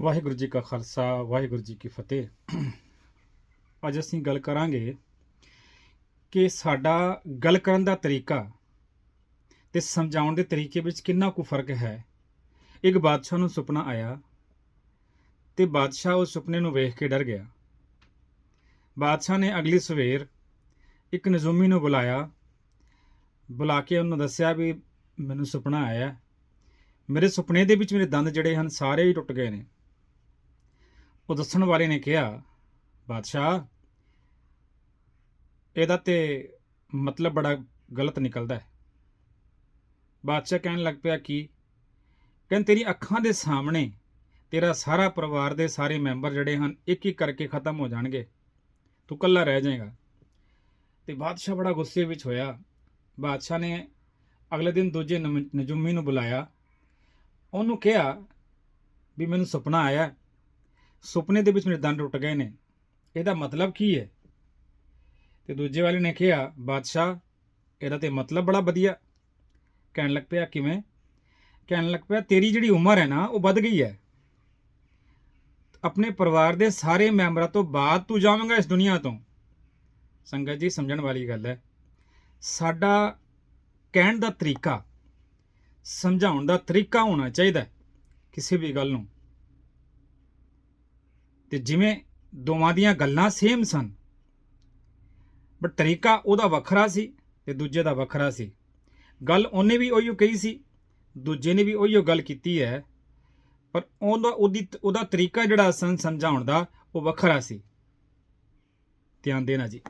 ਵਾਹਿਗੁਰੂ ਜੀ ਕਾ ਖਾਲਸਾ, ਵਾਹਿਗੁਰੂ ਜੀ ਕੀ ਫਤਿਹ। ਅੱਜ ਅਸੀਂ ਗੱਲ ਕਰਾਂਗੇ ਕਿ ਸਾਡਾ ਗੱਲ ਕਰਨ ਦਾ ਤਰੀਕਾ ਤੇ ਸਮਝਾਉਣ ਦੇ ਤਰੀਕੇ ਵਿੱਚ ਕਿੰਨਾ ਕੁ ਫ਼ਰਕ ਹੈ। ਇੱਕ ਬਾਦਸ਼ਾਹ ਨੂੰ ਸੁਪਨਾ ਆਇਆ ਤੇ ਬਾਦਸ਼ਾਹ ਉਸ ਸੁਪਨੇ ਨੂੰ ਵੇਖ ਕੇ ਡਰ ਗਿਆ। ਬਾਦਸ਼ਾਹ ਨੇ ਅਗਲੀ ਸਵੇਰ ਇੱਕ ਨਜ਼ੂਮੀ ਨੂੰ ਬੁਲਾਇਆ। ਬੁਲਾ ਕੇ ਉਹਨੂੰ ਦੱਸਿਆ ਵੀ ਮੈਨੂੰ ਸੁਪਨਾ ਆਇਆ। ਮੇਰੇ ਸੁਪਨੇ ਦੇ ਵਿੱਚ ਮੇਰੇ ਦੰਦ ਜਿਹੜੇ ਹਨ, ਸਾਰੇ ਹੀ ਟੁੱਟ ਗਏ ਨੇ। ਉਹ ਦੱਸਣ ਵਾਲੇ ਨੇ ਕਿਹਾ, ਬਾਦਸ਼ਾਹ, ਇਹਦਾ ਤੇ ਮਤਲਬ ਬੜਾ ਗਲਤ ਨਿਕਲਦਾ ਹੈ। ਬਾਦਸ਼ਾਹ ਕਹਿਣ ਲੱਗ ਪਿਆ ਕਿ, ਕਹਿੰਦੇ ਤੇਰੀ ਅੱਖਾਂ ਦੇ ਸਾਹਮਣੇ ਤੇਰਾ ਸਾਰਾ ਪਰਿਵਾਰ ਦੇ ਸਾਰੇ ਮੈਂਬਰ ਜਿਹੜੇ ਹਨ, ਇੱਕ ਇੱਕ ਕਰਕੇ ਖਤਮ ਹੋ ਜਾਣਗੇ। ਤੂੰ ਇਕੱਲਾ ਰਹਿ ਜਾਏਗਾ। ਤੇ ਬਾਦਸ਼ਾਹ ਬੜਾ ਗੁੱਸੇ ਵਿੱਚ ਹੋਇਆ। ਬਾਦਸ਼ਾਹ ਨੇ ਅਗਲੇ ਦਿਨ ਦੂਜੇ ਨਮ- ਨਜੂਮੀ ਨੂੰ ਬੁਲਾਇਆ। ਉਹਨੂੰ ਕਿਹਾ ਵੀ, ਮੈਨੂੰ ਸੁਪਨਾ ਆਇਆ ਸੁਪਨੇ ਦੇ ਵਿੱਚ ਮੇਰੇ ਦੰਦ ਟੁੱਟ ਗਏ ਨੇ। ਇਹਦਾ ਮਤਲਬ ਕੀ ਹੈ? ਤੇ ਦੂਜੇ ਵਾਲੇ ਨੇ ਕਿਹਾ, ਬਾਦਸ਼ਾਹ, ਇਹਦਾ ਤੇ ਮਤਲਬ ਬੜਾ ਵਧੀਆ। ਕਹਿਣ ਲੱਗ ਪਿਆ, ਕਿਵੇਂ? ਕਹਿਣ ਲੱਗ ਪਿਆ, ਤੇਰੀ ਜਿਹੜੀ ਉਮਰ ਹੈ ਨਾ, ਉਹ ਵੱਧ ਗਈ ਹੈ। ਆਪਣੇ ਪਰਿਵਾਰ ਦੇ ਸਾਰੇ ਮੈਂਬਰਾਂ ਤੋਂ ਬਾਅਦ ਤੂੰ ਜਾਵੇਂਗਾ ਇਸ ਦੁਨੀਆ ਤੋਂ। ਸੰਗਤ ਜੀ, ਸਮਝਣ ਵਾਲੀ ਗੱਲ ਹੈ। ਸਾਡਾ ਕਹਿਣ ਦਾ ਤਰੀਕਾ, ਸਮਝਾਉਣ ਦਾ ਤਰੀਕਾ ਹੋਣਾ ਚਾਹੀਦਾ ਕਿਸੇ ਵੀ ਗੱਲ ਨੂੰ। ਤੇ ਜਿਵੇਂ ਦੋਵਾਂ ਦੀਆਂ ਗੱਲਾਂ ਸੇਮ ਸਨ। ਬਟ ਤਰੀਕਾ ਉਹਦਾ ਵੱਖਰਾ ਸੀ ਤੇ ਦੂਜੇ ਦਾ ਵੱਖਰਾ ਸੀ। ਗੱਲ ਉਹਨੇ ਵੀ ਉਹੀਓ ਕਹੀ ਸੀ, ਦੂਜੇ ਨੇ ਵੀ ਉਹੀਓ ਗੱਲ ਕੀਤੀ ਹੈ, ਪਰ ਉਹਦਾ, ਉਹਦੀ, ਉਹਦਾ ਤਰੀਕਾ ਜਿਹੜਾ ਸੰ, ਸਮਝਾਉਣ ਦਾ ਉਹ ਵੱਖਰਾ ਸੀ। ਧਿਆਨ ਦੇਣਾ ਜੀ।